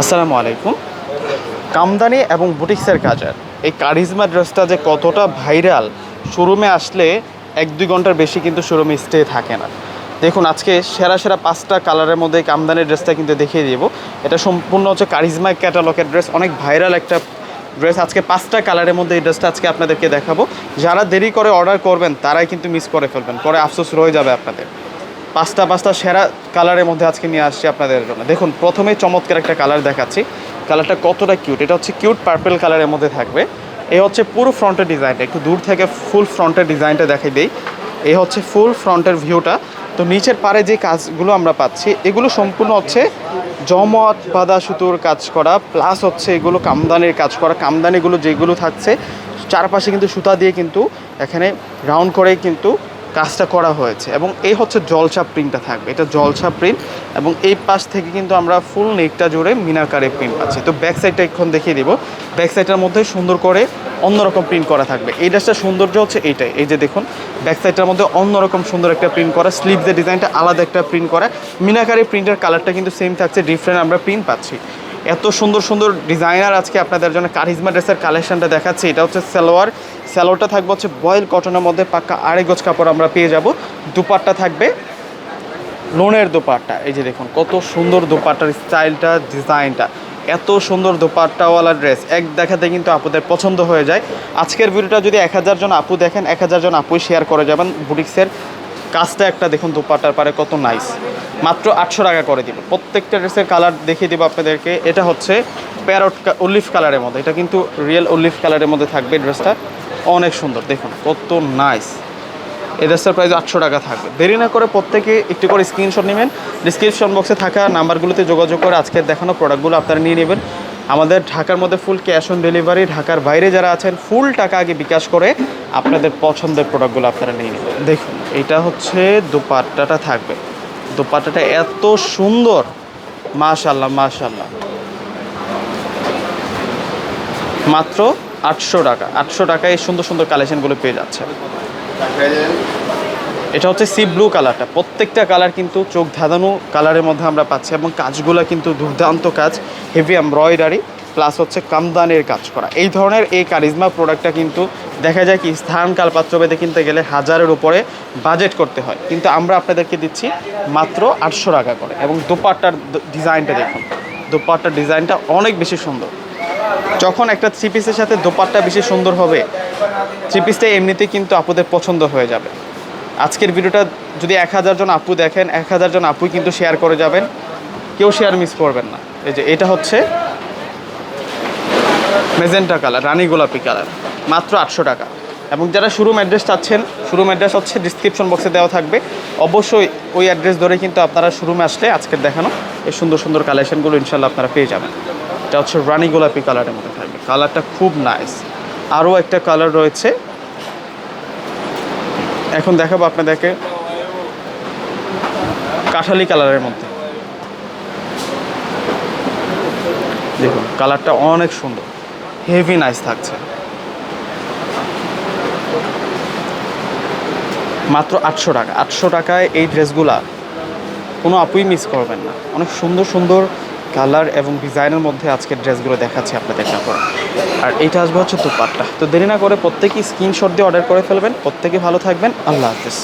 আসসালামু আলাইকুম। কামদানি এবং বুটিক্সের কাজের। এই কারিজমা ড্রেসটা যে কতটা ভাইরাল, শোরুমে আসলে এক দুই ঘণ্টার বেশি কিন্তু শোরুমে স্টে থাকে না। দেখুন, আজকে সেরা সেরা পাঁচটা কালারের মধ্যে কামদানি ড্রেসটা কিন্তু দেখিয়ে দিব। এটা সম্পূর্ণ হচ্ছে কারিজমা ক্যাটালগের ড্রেস, অনেক ভাইরাল একটা ড্রেস। আজকে পাঁচটা কালারের মধ্যে এই ড্রেসটা আজকে আপনাদেরকে দেখাবো। যারা দেরি করে অর্ডার করবেন, তারাই কিন্তু মিস করে ফেলবেন। পরে আফসোস রয়ে যাবে আপনাদের। পাঁচটা পাঁচটা সেরা কালারের মধ্যে আজকে নিয়ে আসছি আপনাদের জন্য। দেখুন প্রথমে চমৎকার একটা কালার দেখাচ্ছি। কালারটা কতটা কিউট? এটা হচ্ছে কিউট পার্পেল কালারের মধ্যে থাকবে। এ হচ্ছে পুরো ফ্রন্টের ডিজাইনটা। একটু দূর থেকে ফুল ফ্রন্টের ডিজাইনটা দেখাই দেই। এ হচ্ছে ফুল ফ্রন্টের ভিউটা। তো নিচের পারে যে কাজগুলো আমরা পাচ্ছি, এগুলো সম্পূর্ণ হচ্ছে জমট বাঁধা সুতোর কাজ করা, প্লাস হচ্ছে এগুলো কামদানির কাজ করা। কামদানিগুলো যেগুলো থাকছে, চারপাশে কিন্তু সুতা দিয়ে কিন্তু এখানে রাউন্ড করে কিন্তু কাজটা করা হয়েছে। এবং এই হচ্ছে জলছাপ প্রিন্টটা থাকবে। এটা জলছাপ প্রিন্ট এবং এই পাশ থেকে কিন্তু আমরা ফুল নেকটা জুড়ে মিনাকারে প্রিন্ট পাচ্ছি। তো ব্যাক সাইডটা এখন দেখিয়ে দিব। ব্যাক সাইডটার মধ্যে সুন্দর করে অন্যরকম প্রিন্ট করা থাকবে। এই ড্রেসটার সৌন্দর্য হচ্ছে এইটাই। এই যে দেখুন ব্যাক সাইডটার মধ্যে অন্যরকম সুন্দর একটা প্রিন্ট করা। স্লিভসের ডিজাইনটা আলাদা একটা প্রিন্ট করা। মিনাকারি প্রিন্টের কালারটা কিন্তু সেম থাকছে ডিফারেন্ট আমরা প্রিন্ট পাচ্ছি। এত সুন্দর সুন্দর ডিজাইনার আজকে আপনাদের জন্য কারিজমা ড্রেসের কালেকশনটা দেখাচ্ছি। এটা হচ্ছে সালোয়ার সালোয়ারটা থাকবে হচ্ছে বয়েল কটনের মধ্যে পাক্কা আড়াই গজ কাপড় আমরা পেয়ে যাব। দুপাট্টা থাকবে লোনের দোপাট্টা। এই যে দেখুন, কত সুন্দর দোপাট্টার স্টাইলটা, ডিজাইনটা। এত সুন্দর দোপাট্টাওয়ালা ড্রেস। এক দেখাতে কিন্তু আপুদের পছন্দ হয়ে যায়। আজকের ভিডিওটা যদি এক হাজার জন আপু দেখেন, এক হাজার জন আপুই শেয়ার করে যাবেন বুটিক্সের কাজটা একটা দেখুন দোপাট্টার পারে কত নাইস মাত্র আটশো টাকা করে দিব। প্রত্যেকটা ড্রেসের কালার দেখিয়ে দিব আপনাদেরকে। এটা হচ্ছে প্যারট উলিফ কালারের মধ্যে। এটা কিন্তু রিয়েল উলিফ কালারের মধ্যে থাকবে ড্রেসটা। অনেক সুন্দর, দেখুন, কত নাইস এই ড্রেসটার প্রাইস আটশো টাকা থাকবে। দেরি না করে প্রত্যেকে একটি করে স্ক্রিনশট নেবেন। ডিসক্রিপশন বক্সে থাকা নাম্বারগুলোতে যোগাযোগ করে আজকের দেখানো প্রোডাক্টগুলো আপনারা নিয়ে নেবেন। আমাদের ঢাকার মধ্যে ফুল ক্যাশ অন ডেলিভারি ঢাকার বাইরে যারা আছেন ফুল টাকা আগে বিকাশ করে আপনাদের পছন্দের প্রোডাক্টগুলো আপনারা নিয়ে নেবেন। দেখুন, এটা হচ্ছে দোপাট্টাটা থাকবে। দোপাট্টাটা এত সুন্দর। মাশাল্লাহ মাশাল্লাহ মাত্র আটশো টাকা, আটশো টাকায় সুন্দর সুন্দর কালেকশনগুলো পেয়ে যাচ্ছে। এটা হচ্ছে সি ব্লু কালারটা প্রত্যেকটা কালার কিন্তু চোখ ধাঁধানো কালারের মধ্যে আমরা পাচ্ছি এবং কাজগুলো কিন্তু দুর্দান্ত কাজ হেভি এমব্রয়ডারি প্লাস হচ্ছে কামদানের কাজ করা। এই ধরনের এই কারিজমা প্রোডাক্টটা কিন্তু দেখা যায় কি স্থান কাল পাত্রভেদে কিনতে গেলে হাজারের উপরে বাজেট করতে হয়। কিন্তু আমরা আপনাদেরকে দিচ্ছি মাত্র আটশো টাকা করে এবং দোপাট্টার ডিজাইনটা দেখুন। দোপাট্টার ডিজাইনটা অনেক বেশি সুন্দর। যখন একটা থ্রি পিসের সাথে দোপাট্টা বেশি সুন্দর হবে থ্রি পিসটা এমনিতেই কিন্তু আপুদের পছন্দ হয়ে যাবে। আজকের ভিডিওটা যদি এক হাজার জন আপু দেখেন, এক হাজার জন আপুই কিন্তু শেয়ার করে যাবেন। কেউ শেয়ার মিস করবেন না। এই যে, এটা হচ্ছে মেজেন্টা কালার রানী গোলাপি কালার মাত্র আটশো টাকা। এবং যারা শুরু অ্যাড্রেস চাচ্ছেন শুরু অ্যাড্রেস হচ্ছে ডিসক্রিপশন বক্সে দেওয়া থাকবে। অবশ্যই ওই অ্যাড্রেস ধরে কিন্তু আপনারা শোরুমে আসলে আজকের দেখানো এই সুন্দর সুন্দর কালেকশনগুলো ইনশাল্লাহ আপনারা পেয়ে যাবেন। এটা হচ্ছে রানী গোলাপি কালারের মধ্যে থাকবে। কালারটা খুব নাইস আরও একটা কালার রয়েছে। এখন দেখাবো আপনাদেরকে কাঁঠালি কালারের মধ্যে। দেখুন, কালারটা অনেক সুন্দর। হেভি নাইস থাকছে। মাত্র আটশো টাকা। আটশো টাকায় এই ড্রেসগুলা কোনো আপুই মিস করবেন না। অনেক সুন্দর সুন্দর কালার এবং ডিজাইনের মধ্যে আজকের ড্রেসগুলো দেখাচ্ছি আপনাদের কাপড়। আর এইটা আসবে হচ্ছে দুপাট্টা। তো দেরি না করে প্রত্যেকেই স্ক্রিনশট দিয়ে অর্ডার করে ফেলবেন। প্রত্যেকে ভালো থাকবেন। আল্লাহ হাফিজ।